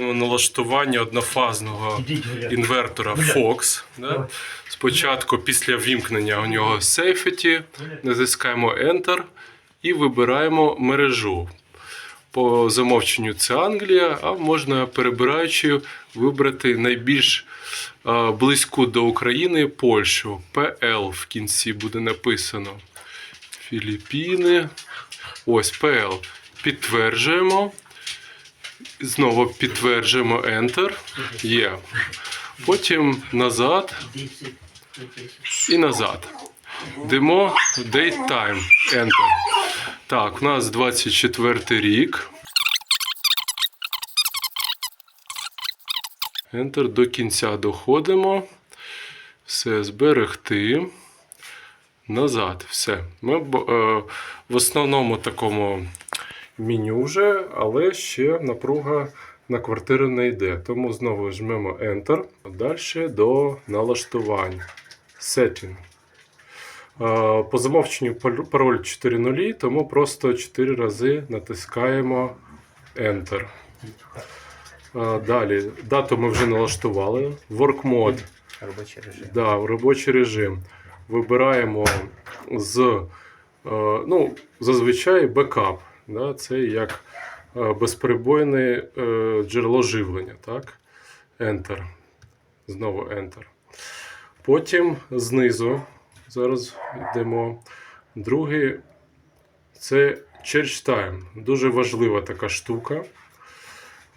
Налаштування однофазного інвертора Fox. Да? Спочатку після вімкнення у нього Safety, натискаємо Enter і вибираємо мережу. По замовченню це Англія, а можна перебираючи вибрати найбільш близьку до України Польщу. PL в кінці буде написано. Філіппіни. Ось PL. Підтверджуємо. Знову підтверджуємо Enter. Є. Потім назад і назад. Демо Date Time. Enter. Так, у нас 24 рік. Enter до кінця доходимо. Все, зберегти. Назад. Все. Ми е, в основному такому меню вже, але ще напруга на квартиру не йде. Тому знову жмемо Enter. Далі до налаштувань. Setting. По замовченню пар- пароль 4.0, тому просто 4 рази натискаємо Enter. Далі, дату ми вже налаштували. Work mode. Робочий режим. Да, робочий режим. Вибираємо з, е, ну, зазвичай бекап. Да, це як е, безперебойне е, джерело живлення. Так? Enter. Знову Enter. Потім знизу. Зараз йдемо. Другий це Church Time. Дуже важлива така штука.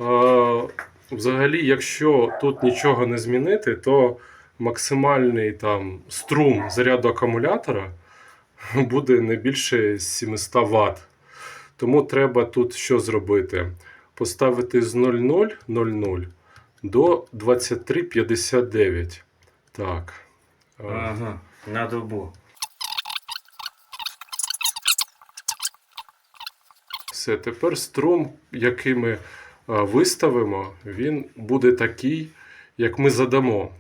Е, Взагалі, якщо тут нічого не змінити, то максимальний там струм заряду акумулятора буде не більше 700 Вт. Тому треба тут що зробити? Поставити з 0000 до 2359. Так. Ага, на добу. Все, тепер струм, який ми виставимо, він буде такий, як ми задамо.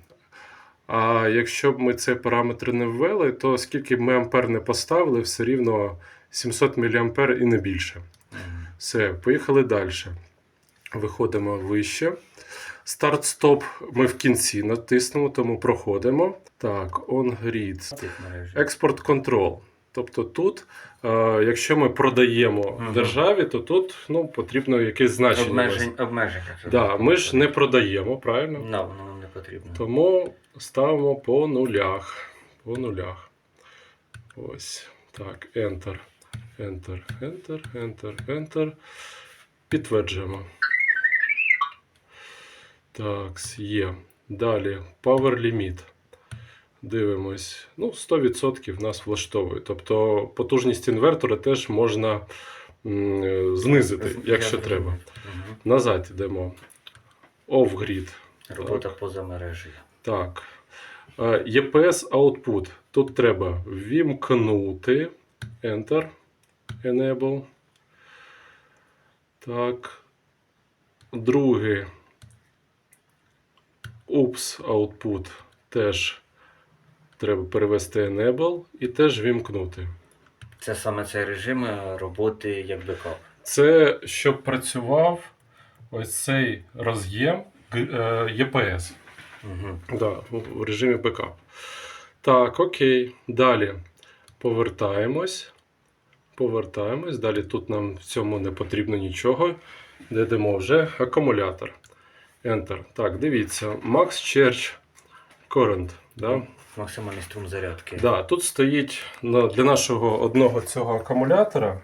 А якщо б ми ці параметри не ввели, то скільки б ми ампер не поставили, все рівно 700 мА і не більше. Все, поїхали далі. Виходимо вище. Старт-стоп ми в кінці натиснемо, тому проходимо. Так, on-grid. Експорт контрол. Тобто тут, е, якщо ми продаємо Мгм. державі, то тут ну, потрібно якесь значення. Обмежень, обмеження. Да, ми ж не продаємо, правильно? No, воно нам не потрібно. Тому ставимо по нулях. По нулях. Ось. Так, Enter. Enter, Enter, Enter, Enter. Підтверджуємо. Так, є. Далі Power Limit. Дивимось. Ну, 100% нас влаштовує. Тобто потужність інвертора теж можна м, знизити, якщо треба. Назад йдемо. Off-grid. Робота поза мережею. Так. Е, EPS output. Тут треба ввімкнути. Enter. Enable. Так. Другий. Oops output. Теж треба перевести Enable і теж вімкнути. Це саме цей режим е, роботи як бекап. Це щоб працював ось цей роз'єм е, EPS. Угу. Да, в режимі бекап. Так, окей. Далі повертаємось. Повертаємось. Далі тут нам в цьому не потрібно нічого. Йдемо вже акумулятор. Enter. Так, дивіться. Max Charge Current. Да? Максимальний струм зарядки. Да, тут стоїть для нашого одного цього акумулятора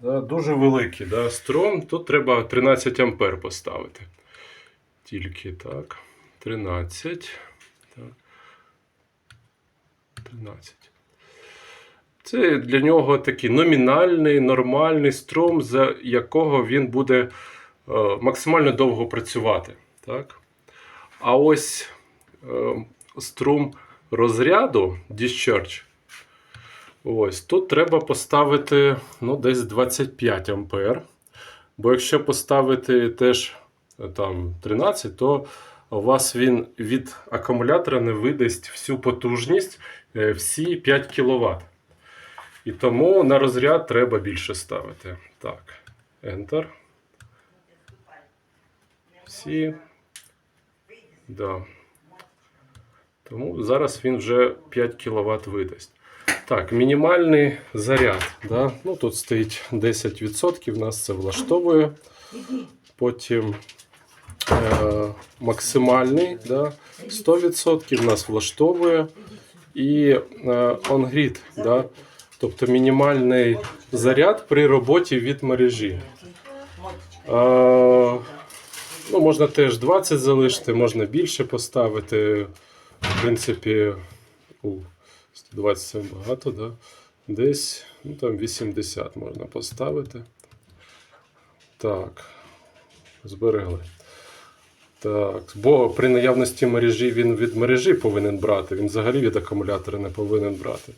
да, дуже великий да, струм. Тут треба 13 ампер поставити. Тільки так. 13. Так. 13. Це для нього такий номінальний, нормальний струм, за якого він буде е, максимально довго працювати. Так? А ось е, струм розряду Discharge. Ось тут треба поставити ну, десь 25 ампер. Бо якщо поставити теж е, там 13, то у вас він від акумулятора не видасть всю потужність, всі 5 кВт. І тому на розряд треба більше ставити. Так, Enter. Всі. Да. Тому зараз він вже 5 кВт видасть. Так, мінімальний заряд. Да? Ну, тут стоїть 10%, нас це влаштовує. Потім е, максимальний да? 100% нас влаштовує. І е, on-grid, да? Тобто мінімальний заряд при роботі від мережі. Е, ну, можна теж 20 залишити, можна більше поставити. В принципі, у 120 це багато, да? десь ну, там 80 можна поставити. Так, зберегли. Так, бо при наявності мережі він від мережі повинен брати, він взагалі від акумулятора не повинен брати.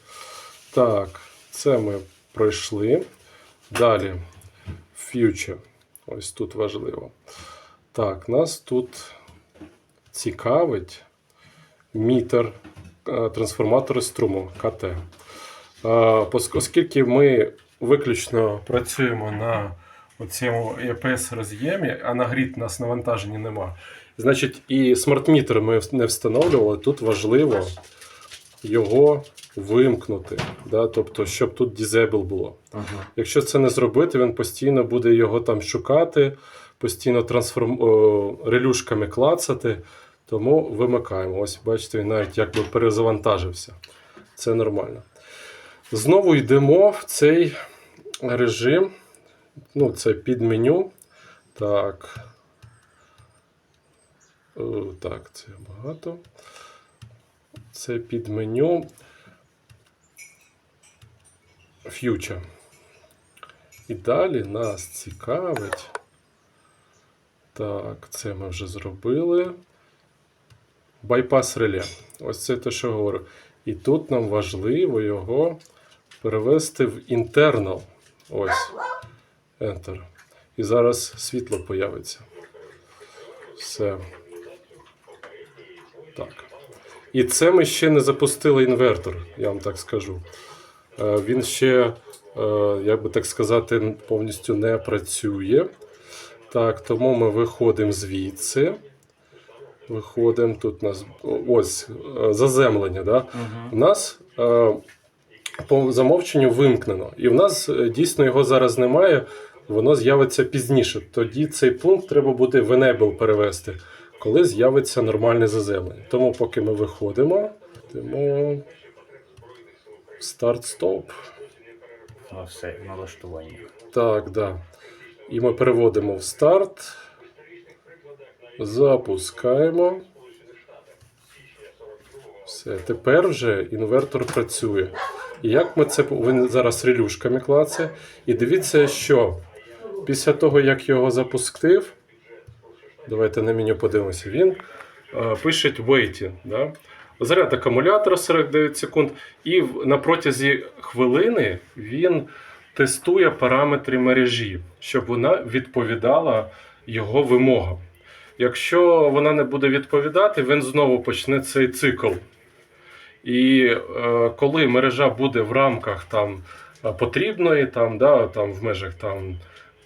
Так, це ми пройшли. Далі, future. Ось тут важливо. Так, нас тут цікавить мітер е, трансформатори струму КТ. Е, Оскільки ми виключно працюємо на цьому EPS роз'ємі, а на грід у нас навантаження нема. Значить, і смарт-мітер ми не встановлювали. Тут важливо його вимкнути. Да? Тобто, щоб тут disable було. Ага. Якщо це не зробити, він постійно буде його там шукати, постійно трансформ... о, релюшками клацати. Тому вимикаємо. Ось бачите, він навіть якби перезавантажився. Це нормально. Знову йдемо в цей режим. Ну, це під меню. Так. Е, Так, це багато. Це під меню. Future. І далі нас цікавить. Так, це ми вже зробили. Байпас реле. Ось це те, що говорю. І тут нам важливо його перевести в internal. Ось. Enter. І зараз світло появиться. Все. Так. І це ми ще не запустили інвертор, я вам так скажу. Е, Він ще, е, як би так сказати, повністю не працює. Так, тому ми виходимо звідси. Виходимо. Тут у нас ось е, заземлення. Да? Ага. У нас по замовченню вимкнено. І в нас дійсно його зараз немає, воно з'явиться пізніше. Тоді цей пункт треба буде в enable перевести, коли з'явиться нормальне заземлення. Тому поки ми виходимо, йдемо старт-стоп. Ну, все, налаштування. Так, да. І ми переводимо в старт. Запускаємо. Все, тепер вже інвертор працює. І як ми це він зараз релюшками клацає. І дивіться, що після того, як його запустив, давайте на меню подивимося, він е, пише waiting. Да? Заряд акумулятора 49 секунд, і на протязі хвилини він тестує параметри мережі, щоб вона відповідала його вимогам. Якщо вона не буде відповідати, він знову почне цей цикл. І е, коли мережа буде в рамках там, е, потрібної, там, да, там, в межах, там,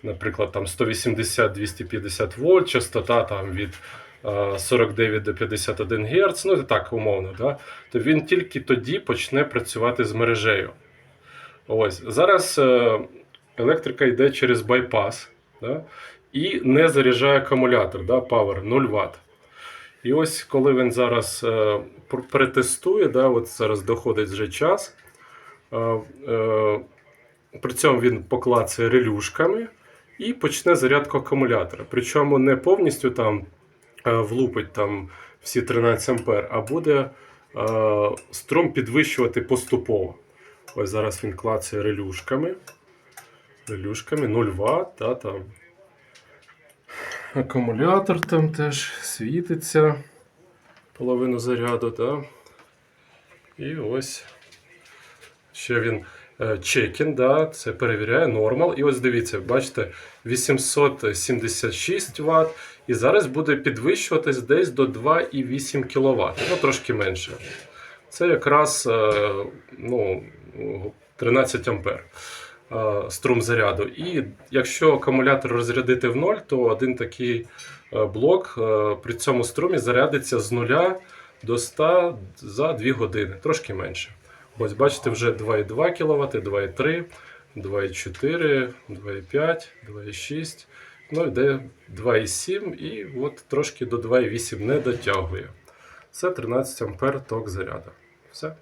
наприклад, там, 180-250 вольт, частота там, від е, 49 до 51 Гц, ну так умовно, да, то він тільки тоді почне працювати з мережею. Ось. Зараз е, електрика йде через байпас да, і не заряджає акумулятор, да, Power 0 Вт. І ось коли він зараз е, перетестує, да, от зараз доходить вже час. Е, е, при цьому він поклацає релюшками і почне зарядку акумулятора. Причому не повністю там е, влупить там всі 13 ампер, а буде е, струм підвищувати поступово. Ось зараз він клацає релюшками. Релюшками 0 Вт, та, там. Акумулятор там теж світиться. Половину заряду, так. І ось ще він чекін, да, це перевіряє нормал. І ось дивіться, бачите, 876 Вт. І зараз буде підвищуватись десь до 2,8 кВт. Ну, трошки менше. Це якраз е, ну, 13 ампер е, струм заряду. І якщо акумулятор розрядити в ноль, то один такий е, блок е, при цьому струмі зарядиться з 0 до 100 за 2 години, трошки менше. Ось бачите, вже 2,2 кВт, 2,3, 2,4, 2,5, 2,6, ну йде 2,7 і от трошки до 2,8 не дотягує. Це 13 ампер ток заряду. Все.